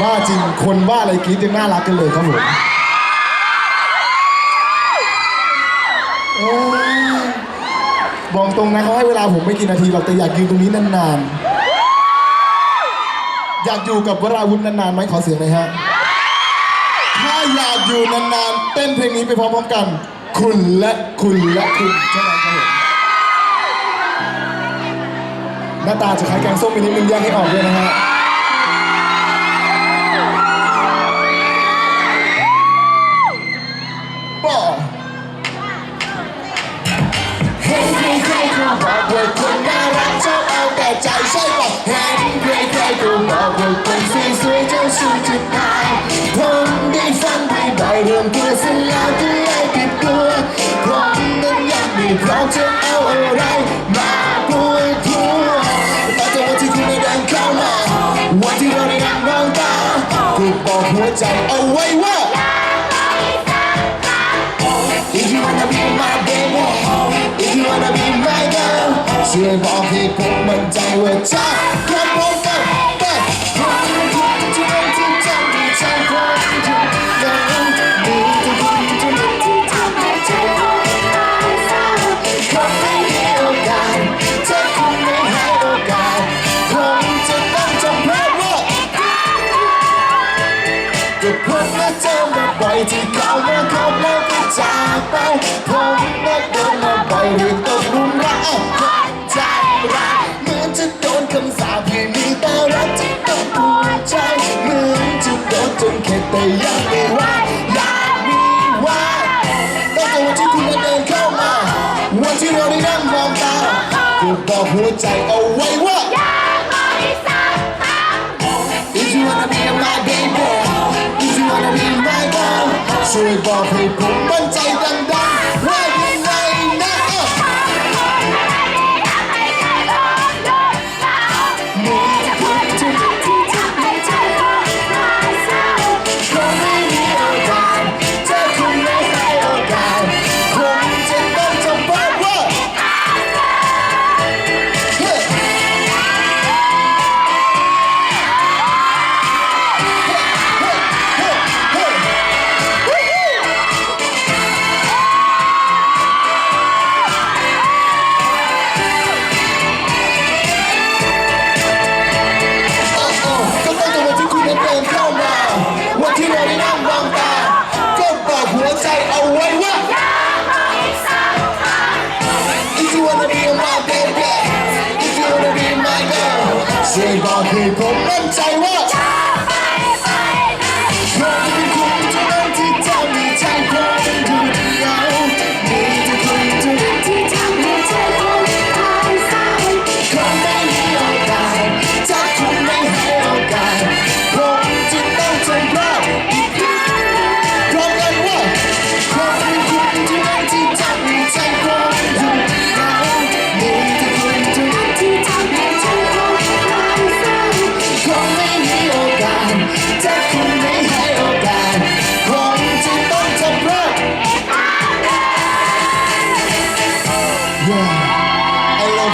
บ้าจริง คนบ้าอะไรกรีดยังน่ารักกันเลยครับผมบอกตรงนะเขาให้เวลาผมไม่กี่นาทีหรอกแต่อยากยืนตรงนี้นานๆ อยากอยู่กับวราวุธนานๆไหมขอเสียงหน่อยฮะ ถ้าอยากอยู่นานๆ เต้นเพลงนี้ไปพร้อมๆกัน คุณและคุณและคุณเท่านั้นครับผมหน้าตาจะคล้ายแกงส้มไปนิดนึงแยกให้ออกด้วยนะฮะ บอกว่าคนน่ารักชอบเอาแต่ใจใช่ป่ะเห็นใครๆก็บอกว่าคนสวยๆเจ้าชู้จะตายผมได้ฟังบ่อยๆเรื่องตัวเสร็จแล้วก็เลยผิดตัวผมนั้นยังไม่พร้อมจะเอาอะไรมาปวดหัวแต่จากวันที่คุณได้เดินเข้ามาวันที่เราได้นั่งมองตาก็บอกหัวใจเอาไว้ว่า ช่วยบอกให้ผมมั่นใจว่าเธอครับผมไปไปผมคนที่เป็นที่จำที่ใจคนเดียวยังมีแต่คนที่เป็นที่ทำให้ใจคนเศร้าคงไม่มีโอกาสถ้าคุณไม่ให้โอกาสคงจะต้องจำเพราะว่าก็ผมมาเจอมาบ่อยที่เขามาคบแล้วก็จากไปผมมาโดน วันที่เราได้นั่งมองตาก็บอกหัวใจเอาไว้ว่า If you wanna be my baby If you wanna be my girl ช่วยบอกให้ผมมั่นใจดังๆ you wanna be my baby, if you wanna be my girl, say my people, and say what?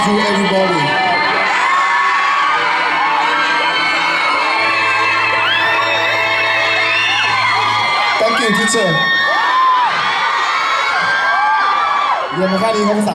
Yeah, I love you, everybody. Thank you, teacher. เรียนมาแค่นี้ครับภาษา